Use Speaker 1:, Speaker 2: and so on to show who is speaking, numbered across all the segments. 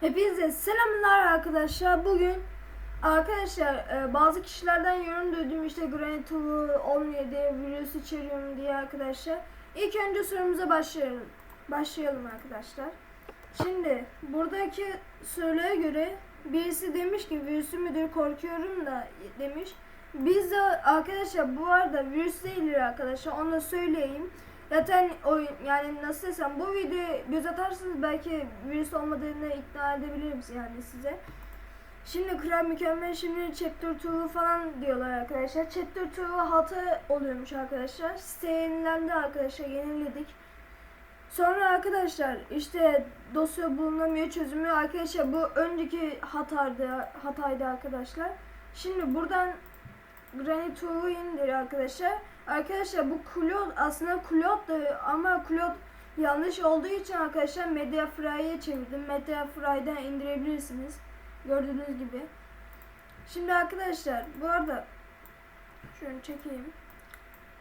Speaker 1: Hepinize selamlar arkadaşlar. Bugün arkadaşlar e, bazı kişilerden yorum duydum işte Granite Tool'u olmuyor diye virüs içeriyorum diye arkadaşlar. İlk önce sorumuza başlayalım. Başlayalım arkadaşlar. Şimdi buradaki soruya göre birisi demiş ki virüsü müdür korkuyorum da demiş. Biz de arkadaşlar bu arada virüs değildir arkadaşlar onu da söyleyeyim. Zaten o yani nasıl desem bu videoya göz atarsınız belki virüs olmadığını ikna edebilirim yani size. Şimdi Kral Mükemmel şimdi Chapter 2 falan diyorlar arkadaşlar. Chapter 2 hata oluyormuş arkadaşlar. Site yenilendi arkadaşlar yeniledik. Sonra arkadaşlar işte dosya bulunamıyor çözümü arkadaşlar bu önceki hataydı hataydı arkadaşlar. Şimdi buradan Granite Tool'u indir arkadaşlar. Arkadaşlar bu Claude aslında Claude'du ama Claude yanlış olduğu için arkadaşlar Mediafry'e çevirdim. Mediafry'den indirebilirsiniz. Gördüğünüz gibi. Şimdi arkadaşlar bu arada şunu çekeyim.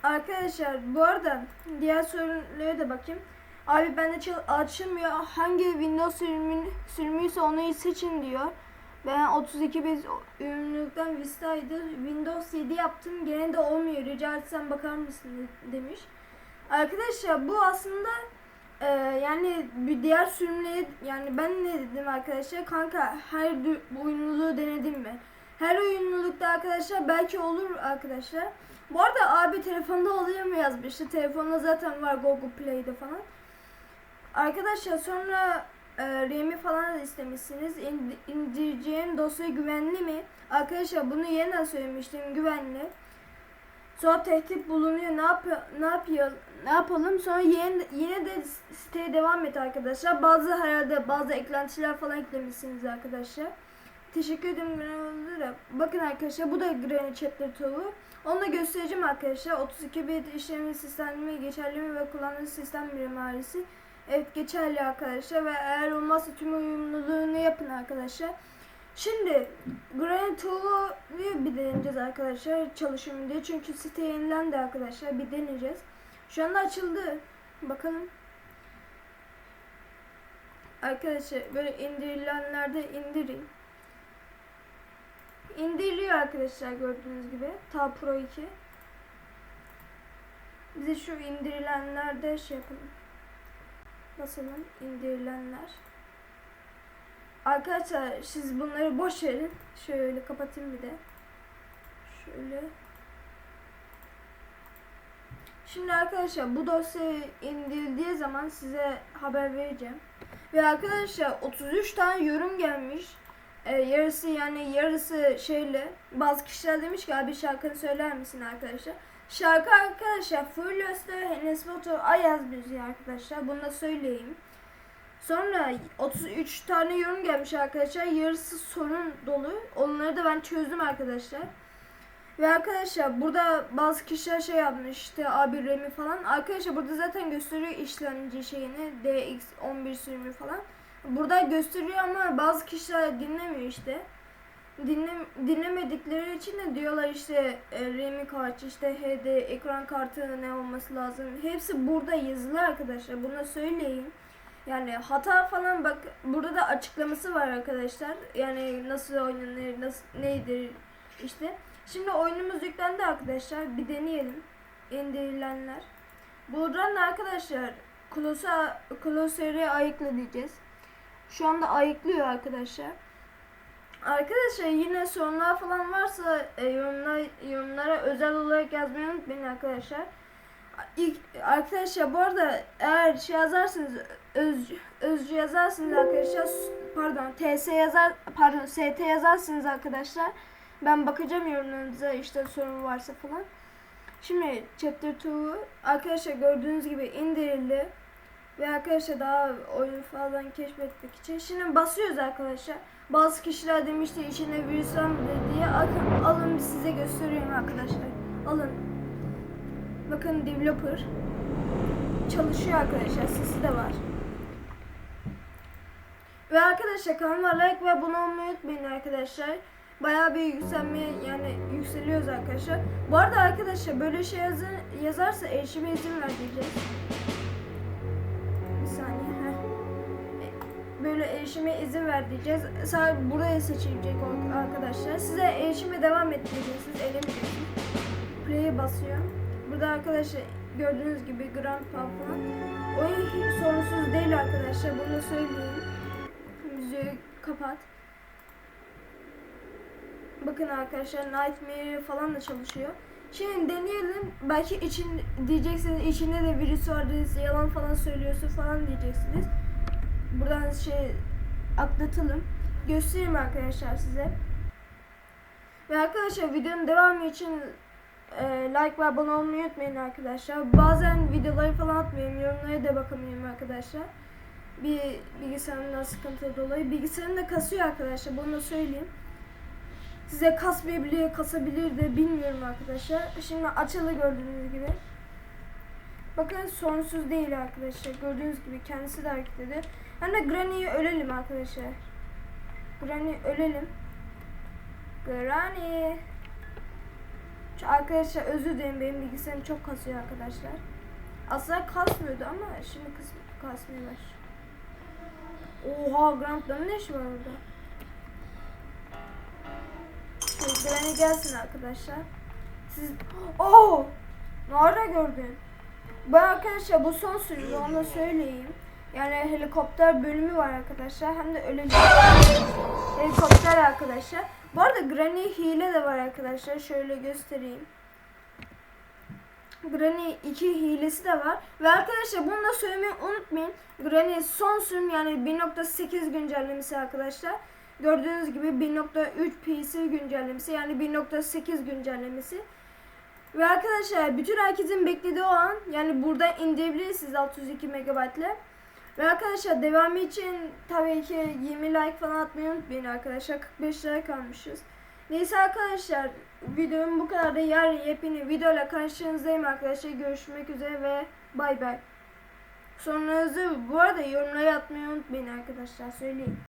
Speaker 1: Arkadaşlar bu arada diğer sorunlara da bakayım. Abi bende açılmıyor. Hangi Windows sürümün, sürümüyse onu seçin diyor. Ben 32 bit ürünlükten Vista'ydı. Windows 7 yaptım. Gene de olmuyor. Rica etsem bakar mısın demiş. Arkadaşlar bu aslında e, yani bir diğer sürümleri yani ben ne dedim arkadaşlar kanka her dü- uyumluluğu denedim mi? Her uyumlulukta arkadaşlar belki olur arkadaşlar. Bu arada abi telefonda oluyor mu yazmıştı. Telefonda zaten var Google Play'de falan. Arkadaşlar sonra e, RAM'i falan da istemişsiniz. İnd- indireceğim dosya güvenli mi? Arkadaşlar bunu yeniden söylemiştim güvenli. Sonra tehdit bulunuyor. Ne yapıyor? Ne yapıyor? Ne yapalım? Sonra yine, yine de siteye devam et arkadaşlar. Bazı herhalde bazı eklentiler falan eklemişsiniz arkadaşlar. Teşekkür ederim Granul'da. Bakın arkadaşlar bu da Granny Chapter Tool'u. Onu da göstereceğim arkadaşlar. 32 bit işlemi sistemi geçerli mi ve kullanıcı sistem mimarisi. Evet geçerli arkadaşlar ve eğer olmazsa tüm uyumluluğunu yapın arkadaşlar. Şimdi Granny Tool'u bir deneyeceğiz arkadaşlar çalışım diye. Çünkü site yenilendi arkadaşlar. Bir deneyeceğiz. Şu anda açıldı. Bakalım. Arkadaşlar böyle indirilenlerde indirin. İndiriliyor arkadaşlar gördüğünüz gibi. Ta Pro 2. Bize şu indirilenlerde şey yapalım. Basalım indirilenler. Arkadaşlar siz bunları boş verin. Şöyle kapatayım bir de. Şöyle. Şimdi arkadaşlar bu dosyayı indirildiği zaman size haber vereceğim. Ve arkadaşlar 33 tane yorum gelmiş. Ee, yarısı yani yarısı şeyle. Bazı kişiler demiş ki abi şarkını söyler misin arkadaşlar? Şarkı arkadaşlar Furious'ta Enes Batur Ayaz müziği arkadaşlar. Bunu da söyleyeyim. Sonra 33 tane yorum gelmiş arkadaşlar. Yarısı sorun dolu. Onları da ben çözdüm arkadaşlar. Ve arkadaşlar burada bazı kişiler şey yapmış işte abi RAM'i falan. Arkadaşlar burada zaten gösteriyor işlemci şeyini DX11 sürümü falan. Burada gösteriyor ama bazı kişiler dinlemiyor işte. Dinle, dinlemedikleri için de diyorlar işte e, RAM'i kaç işte HD ekran kartı ne olması lazım. Hepsi burada yazılı arkadaşlar. Bunu söyleyeyim. Yani hata falan bak burada da açıklaması var arkadaşlar. Yani nasıl oynanır, nasıl neydir işte. Şimdi oyunumuz yüklendi arkadaşlar. Bir deneyelim. İndirilenler. Buradan da arkadaşlar Klosa Kloser'i ayıkla diyeceğiz. Şu anda ayıklıyor arkadaşlar. Arkadaşlar yine sorunlar falan varsa e, yorumlar, yorumlara özel olarak yazmayı unutmayın arkadaşlar. İlk, arkadaşlar bu arada eğer şey yazarsınız öz, özcü yazarsınız arkadaşlar pardon TS yazar pardon ST yazarsınız arkadaşlar. Ben bakacağım yorumlarınıza işte sorun varsa falan. Şimdi chapter 2'u arkadaşlar gördüğünüz gibi indirildi. Ve arkadaşlar daha oyun falan keşfetmek için. Şimdi basıyoruz arkadaşlar. Bazı kişiler demişti içinde virüs var diye. Alın, size gösteriyorum arkadaşlar. Alın. Bakın developer. Çalışıyor arkadaşlar. Sesi de var. Ve arkadaşlar kanalıma like ve abone olmayı unutmayın arkadaşlar. Bayağı bir yükselme yani yükseliyoruz arkadaşlar. Bu arada arkadaşlar böyle şey yazı, yazarsa erişime izin ver Böyle erişime izin ver diyeceğiz. Buraya seçilecek arkadaşlar. Size erişime devam et diyeceksiniz. Elemeyeceksiniz. Play'e basıyor. Burada arkadaşlar gördüğünüz gibi Grand Pub falan. Oyun hiç sorunsuz değil arkadaşlar. Bunu söyleyeyim. Müziği kapat. Bakın arkadaşlar Nightmare falan da çalışıyor. Şimdi deneyelim. Belki için diyeceksiniz içinde de virüs var yalan falan söylüyorsun falan diyeceksiniz. Buradan şey atlatalım. Göstereyim arkadaşlar size. Ve arkadaşlar videonun devamı için e, like ve abone olmayı unutmayın arkadaşlar. Bazen videoları falan atmıyorum. Yorumlara da bakamıyorum arkadaşlar. Bir bilgisayarımdan sıkıntı dolayı. Bilgisayarım da kasıyor arkadaşlar. Bunu da söyleyeyim. Size kasmayabilir, kasabilir de bilmiyorum arkadaşlar. Şimdi açılı gördüğünüz gibi. Bakın sonsuz değil arkadaşlar. Gördüğünüz gibi kendisi de hareket ediyor. Hem de Granny'yi ölelim arkadaşlar. Granny ölelim. Granny. Şu arkadaşlar özür dilerim benim bilgisayarım çok kasıyor arkadaşlar. Aslında kasmıyordu ama şimdi kıs- kasmaya başlıyor. Oha Grant'ların ne işi var orada? Granny gelsin arkadaşlar. Siz... Oo! Nerede gördün? Bu arkadaşlar bu son sürümü onu söyleyeyim. Yani helikopter bölümü var arkadaşlar. Hem de bir helikopter arkadaşlar. Bu arada Granny hile de var arkadaşlar. Şöyle göstereyim. Granny 2 hilesi de var. Ve arkadaşlar bunu da söylemeyi unutmayın. Granny son sürüm yani 1.8 güncellemesi arkadaşlar. Gördüğünüz gibi 1.3 PC güncellemesi yani 1.8 güncellemesi. Ve arkadaşlar bütün herkesin beklediği o an yani burada indirebilirsiniz 602 MB ile. Ve arkadaşlar devamı için tabii ki 20 like falan atmayı unutmayın arkadaşlar. 45 like kalmışız. Neyse arkadaşlar videom bu kadar da yarın yepyeni videoyla karşınızdayım arkadaşlar. Görüşmek üzere ve bay bay. Sorularınızı bu arada yorumlara atmayı unutmayın arkadaşlar söyleyeyim.